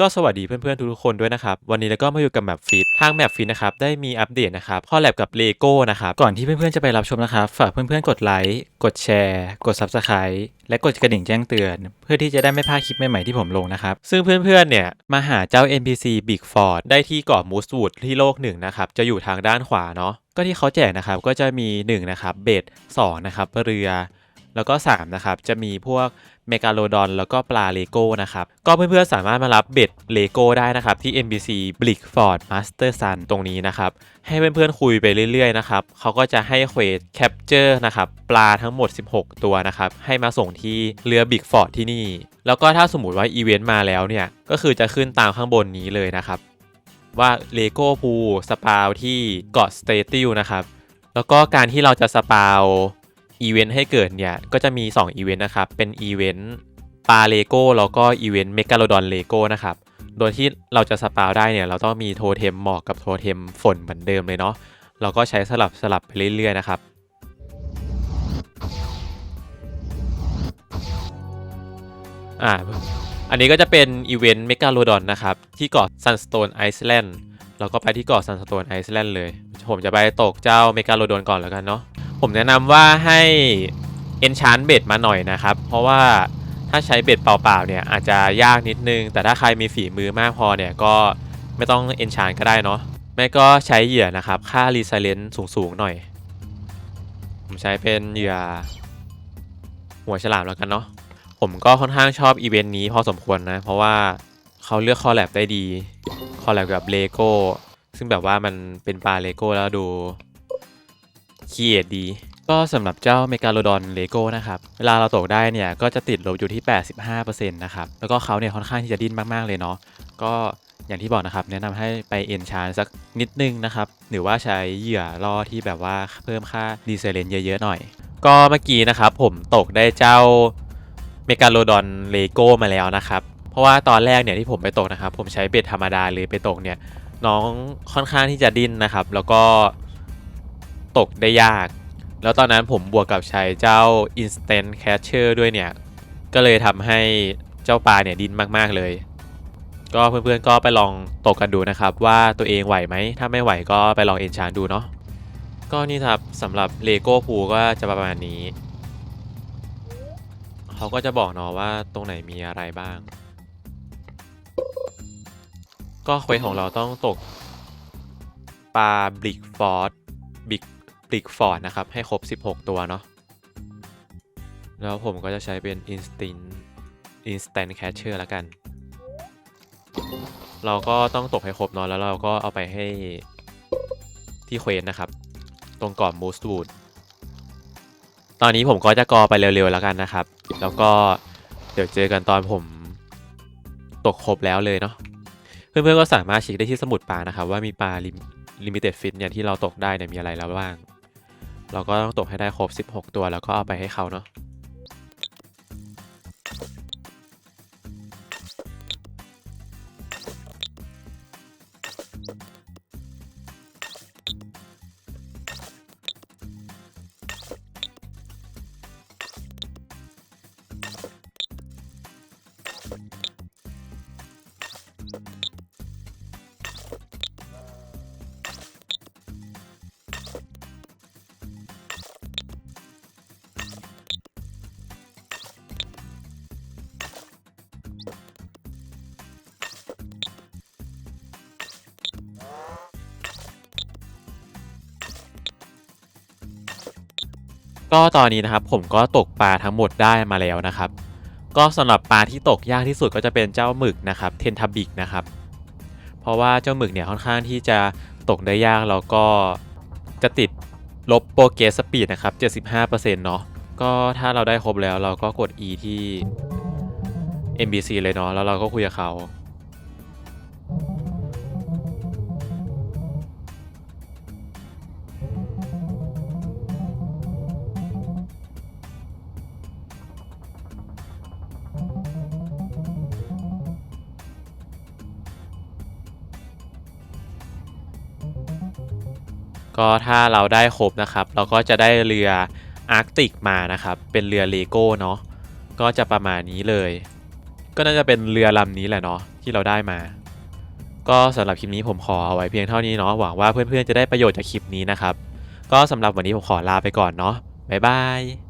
ก็สวัสดีเพื่อนๆทุกๆคนด้วยนะครับ วันนี้เราก็มาอยู่กับแมปฟิตทางแมปฟิตนะครับได้มีอัปเดตนะครับข้อแลบกับเลโก้นะครับก่อนที่เพื่อนๆจะไปรับชมนะครับ ฝากเพื่อนๆกดไลค์กดแชร์ กด Subscribe และกดกระดิ่งแจ้งเตือน เพื่อที่จะได้ไม่พลาดคลิปใหม่ๆที่ผมลงนะครับ ซึ่งเพื่อนๆเนี่ยมาหาเจ้า NPC Big Ford ได้ที่เกาะมูสวูดที่โลกหนึ่งนะครับจะอยู่ทางด้านขวาเนาะก็ที่เขาแจกนะครับก็จะมี1นะครับเบส2นะครับเรือ แล้วก็3นะครับจะมีพวก เมกาโลดอนแล้วก็ปลาเลโก้นะครับ ก็เพื่อนๆสามารถมารับเบ็ดเลโก้ได้นะครับ ที่ NBC Blickford Master Sun ตรงนี้นะครับ ให้เพื่อนๆคุยไปเรื่อยๆนะครับเขาก็จะให้เควสแคปเจอร์นะครับปลาทั้งหมด 16 ตัวนะครับให้มาส่งที่เรือ Big Ford ที่นี่ แล้วก็ถ้าสมมติว่าอีเวนต์มาแล้วเนี่ยก็คือจะขึ้นตามข้างบนนี้เลยนะครับว่าเลโก้พูสปาวที่เกาะสเตติลนะครับแล้วก็การที่เราจะสปาว อีเวนต์ให้เกิดเนี่ย ก็จะมี 2 อีเวนต์นะครับ เป็นอีเวนต์ปาเลโก้แล้วก็อีเวนต์เมกาโลดอนเลโก้นะครับ โดยที่เราจะสปาวได้เนี่ย เราต้องมีโทเทมหมอกกับโทเทมฝนเหมือนเดิมเลยเนาะเราก็ใช้สลับสลับไปเรื่อยๆนะครับอ่าอันนี้ก็จะเป็นอีเวนต์เมกาโลดอนนะครับ ที่เกาะซันสโตนไอซ์แลนด์เราก็ไปที่เกาะซันสโตนไอซ์แลนด์เลย ผมจะไปตกเจ้าเมกาโลดอนก่อนแล้วกันเนาะ ผมแนะนำว่าให้เอนชานเบ็ดมาหน่อยนะครับ เพราะว่าถ้าใช้เบ็ดเปล่าๆเนี่ยอาจจะยากนิดนึง แต่ถ้าใครมีฝีมือมากพอเนี่ยก็ไม่ต้องเอนชานก็ได้เนาะไม่ก็ใช้เหยื่อนะครับ ค่ารีไซเลนต์สูงๆหน่อย ผมใช้เป็นเหยื่อหัวฉลามแล้วกันเนาะผมก็ค่อนข้างชอบอีเวนต์นี้พอสมควรนะ เพราะว่าเขาเลือกคอลแลบได้ดี คอลแลบกับเลโก้ซึ่งแบบว่ามันเป็นปลาเลโก้แล้วดู คีเอทดี ก็สำหรับเจ้าเมกาโลดอนเลโก้นะครับ เวลาเราตกได้เนี่ย ก็จะติดลบอยู่ที่ 85%นะครับ แล้วก็เขาเนี่ยค่อนข้างที่จะดิ้นมาก ๆ เลยเนาะ ก็อย่างที่บอกนะครับ แนะนำให้ไปเอ็นชานสักนิดนึงนะครับ หรือว่าใช้เหยื่อล่อที่แบบว่าเพิ่มค่าดีเซเลนเยอะ ๆ หน่อย ก็เมื่อกี้นะครับผมตกได้เจ้าเมกาโลดอนเลโก้มาแล้วนะครับเพราะว่าตอนแรกเนี่ยที่ผมไปตกนะครับ ผมใช้เบ็ดธรรมดาเลยไปตกเนี่ยน้องค่อนข้างที่จะดิ้นนะครับ แล้วก็ ตกได้ยาก แล้วตอนนั้นผมบวกกับใช้เจ้า Instant Catcher ด้วยเนี่ย ก็เลยทำให้เจ้าปลาเนี่ยดิ้นมากๆเลย ก็เพื่อนๆก็ไปลองตกกันดูนะครับว่าตัวเองไหวไหม ถ้าไม่ไหวก็ไปลองเอนชานดูเนาะก็นี่ครับสำหรับเลโก้พูก็จะประมาณนี้ เขาก็จะบอกเนาะว่าตรงไหนมีอะไรบ้าง ก็เควสของเราต้องตกปลาบลิกฟอร์ด บลิกฟอร์ดนะครับ ให้ครบ 16 ตัวเนาะแล้วผมก็จะใช้เป็น instant instant catcher แล้วกัน เราก็ต้องตกให้ครบเนาะแล้วเราก็เอาไปให้ที่เควสนะครับ ตรงก่อนมูสวูดตอนนี้ผมก็จะกอไปเร็วๆแล้วกันนะครับ แล้วก็เดี๋ยวเจอกันตอนผมตกครบแล้วเลยเนาะเพื่อนๆก็สามารถเช็คได้ที่สมุดปลานะครับ ว่ามีปลาลิมิเต็ดฟิตเนี่ยที่เราตกได้เนี่ยมีอะไรแล้วบ้าง เราก็ต้องตกให้ได้ครบ 16 ตัวแล้วก็เอาไปให้เขาเนาะ ก็ตอนนี้นะครับผมก็ตกปลาทั้งหมดได้มาแล้วนะครับ ก็สำหรับปลาที่ตกยากที่สุดก็จะเป็นเจ้าหมึกนะครับเทนทาบิกนะครับ เพราะว่าเจ้าหมึกเนี่ยค่อนข้างที่จะตกได้ยากแล้วก็จะติดลบโปรเกสสปีดนะครับ 75%เนาะก็ถ้าเราได้ครบแล้วเราก็กด E ที่ NBC เลยเนาะแล้วเราก็คุยกับเขา ก็ถ้าเราได้ครบนะครับ เราก็จะได้เรืออาร์กติกมานะครับ เป็นเรือเลโก้เนาะก็จะประมาณนี้เลย ก็น่าจะเป็นเรือลำนี้แหละเนาะที่เราได้มา ก็สำหรับคลิปนี้ผมขอเอาไว้เพียงเท่านี้เนาะหวังว่าเพื่อนๆจะได้ประโยชน์จากคลิปนี้นะครับ ก็สำหรับวันนี้ผมขอลาไปก่อนเนาะบ๊ายบาย